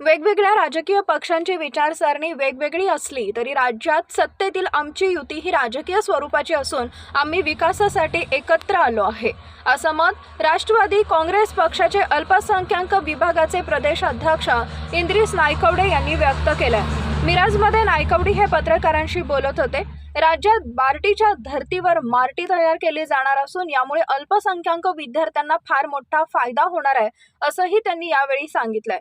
वेगवेगळ्या राजकीय पक्षांची विचारसरणी वेगवेगळी असली तरी राज्यात सत्तेतील आमची युती ही राजकीय स्वरूपाची असून आम्ही विकासासाठी एकत्र आलो आहे. असं मत राष्ट्रवादी काँग्रेस पक्षाचे अल्पसंख्याक विभागाचे प्रदेश अध्यक्ष इंद्रिस नायकवडे यांनी व्यक्त केलंय. मिराजमध्ये नायकवडी हे पत्रकारांशी बोलत होते. राज्यात बार्टीच्या धर्तीवर मार्टी तयार केली जाणार असून यामुळे अल्पसंख्याक विद्यार्थ्यांना फार मोठा फायदा होणार आहे असंही त्यांनी यावेळी सांगितलंय.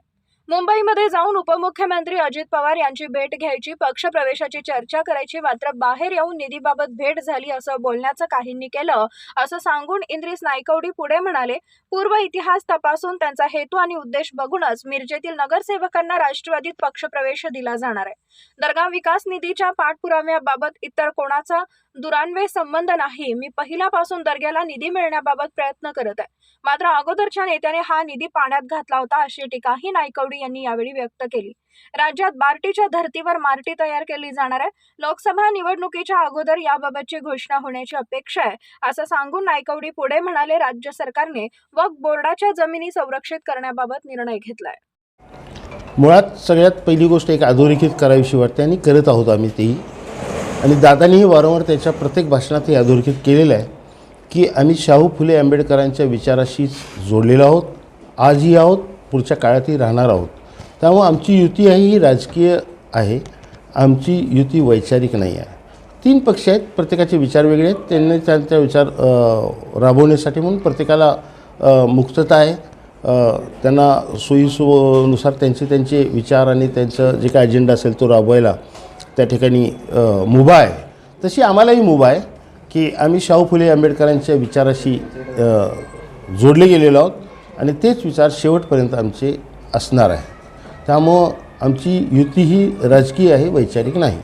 मुंबईमध्ये जाऊन उपमुख्यमंत्री अजित पवार यांची भेट घ्यायची पक्षप्रवेशाची चर्चा करायची मात्र बाहेर येऊन निधीबाबत भेट झाली असं बोलण्याचं काहींनी केलं असं सांगून इंद्रिस नायकवडी पुढे म्हणाले पूर्व इतिहास तपासून त्यांचा हेतू आणि उद्देश बघूनच मिरजेतील नगरसेवकांना राष्ट्रवादीत पक्षप्रवेश दिला जाणार आहे. दर्गा विकास निधीच्या पाठपुराव्याबाबत इतर कोणाचा दुरान्वय संबंध नाही. मी पहिल्यापासून दर्ग्याला निधी मिळण्याबाबत प्रयत्न करत आहे. मात्र अगोदरच्या नेत्याने हा निधी पाण्यात घातला होता अशी टीकाही नायकवडी यांनी यावेळी व्यक्त केली. राज्यात बार्टीच्या धर्तीवर मार्टी तयार केली जाणार आहे. लोकसभा निवडणुकीच्या अगोदर याबाबतची घोषणा होण्याची अपेक्षा आहे असं सांगून नायकवडी पुढे म्हणाले राज्य सरकारने वक्फ बोर्डाच्या जमिनी संरक्षित करण्याबाबत निर्णय घेतलाय. मुळात सगळ्यात पहिली गोष्ट एक अधोरेखित करावीशी वाटते आणि करत आहोत आम्ही तेही. आणि दादानीही वारंवार त्याच्या प्रत्येक भाषणात हे अधोरेखित केलेलं आहे की आम्ही शाहू फुले आंबेडकरांच्या विचाराशी जोडलेलो आहोत. आजही आहोत. पुढच्या काळातही राहणार आहोत. त्यामुळं आमची युती आहे ही राजकीय आहे. आमची युती वैचारिक नाही आहे. तीन पक्ष आहेत प्रत्येकाचे विचार वेगळे आहेत. त्यांनी त्यांचा विचार राबवण्यासाठी म्हणून प्रत्येकाला मुक्तता आहे. त्यांना सोयीसुनुसार त्यांचे त्यांचे विचार आणि त्यांचं जे काय अजेंडा असेल तो राबवायला त्या ठिकाणी मुभा आहे. तशी आम्हालाही मुभा आहे की आम्ही शाहू फुले आंबेडकरांच्या विचाराशी जोडले गेलेलो आहोत. आणि तेच विचार शेवटपर्यंत आमचे असणार आहे. त्यामुळं आमची युती ही राजकीय आहे वैचारिक नाही.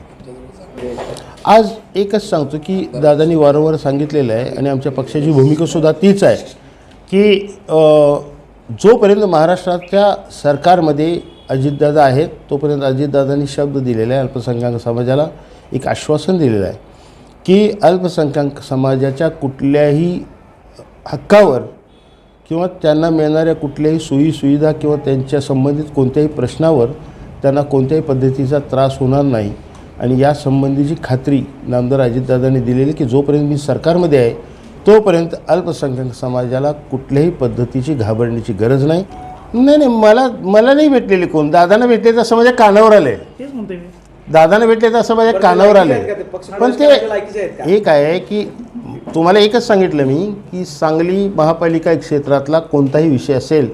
आज एकच सांगतो की दादांनी वारंवार सांगितलेलं आहे आणि आमच्या पक्षाची भूमिकासुद्धा तीच आहे की जोपर्यंत महाराष्ट्राच्या सरकारमध्ये अजितदादा आहेत तोपर्यंत अजितदादांनी शब्द दिलेला आहे अल्पसंख्याक समाजाला एक आश्वासन दिलेलं आहे की अल्पसंख्याक समाजाच्या कुठल्याही हक्कावर किंवा त्यांना मिळणाऱ्या कुठल्याही सोयीसुविधा किंवा त्यांच्या संबंधित कोणत्याही प्रश्नावर त्यांना कोणत्याही पद्धतीचा त्रास होणार नाही. आणि या संबंधीची खात्री नामदार अजितदादांनी दिलेली की जोपर्यंत मी सरकारमध्ये आहे तोपर्यंत अल्पसंख्याक समाजाला कुठल्याही पद्धतीची घाबरण्याची गरज नाही. नाही नाही मला मला नाही भेटलेली कोण. दादांना भेटले तर असं माझ्या कानावर आलं दादाने भेटले तर असं माझ्या कानावर आलं पण ते? एक आहे की तुम्हाला एकच सांगितलं मी की सांगली महापालिका क्षेत्रातला कोणताही विषय असेल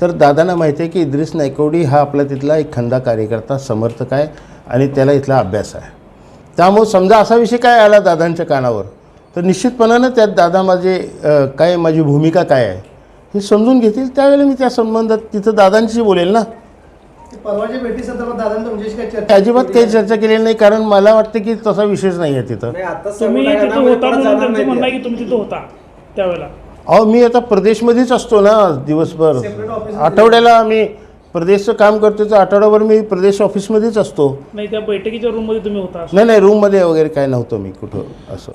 तर दादांना माहिती आहे की इद्रिस नायकवडी हा आपला तिथला एक खंदा कार्यकर्ता समर्थक आहे आणि त्याला इथला अभ्यास आहे. त्यामुळं समजा असा विषय काय आला दादांच्या कानावर तर निश्चितपणानं त्यात दादा माझे काय माझी भूमिका काय आहे हे समजून घेतील. त्यावेळेला मी त्या संबंधात तिथं दादांशी बोलेल ना. परवाच्या तुमच्याशी काही चर्चा अजिबात काही चर्चा केलेली नाही कारण मला वाटतं की तसा विषयच नाही आहे तिथं. नाही आता तुम्ही सर्व तिथं नागरिकांना होता परत म्हणून जाणार त्यांचं नाही म्हणणं आहे ते. की तुम्ही तिथं होता त्यावेळेला? अहो मी आता प्रदेशमध्येच असतो ना दिवसभर. आठवड्याला आम्ही प्रदेशचं काम करतो तर आठवड्याभर मी प्रदेश ऑफिसमध्येच असतो. नाही त्या बैठकीच्या रूममध्ये तुम्ही होता नाही नाही रूममध्ये वगैरे काय नव्हतं मी कुठं असं.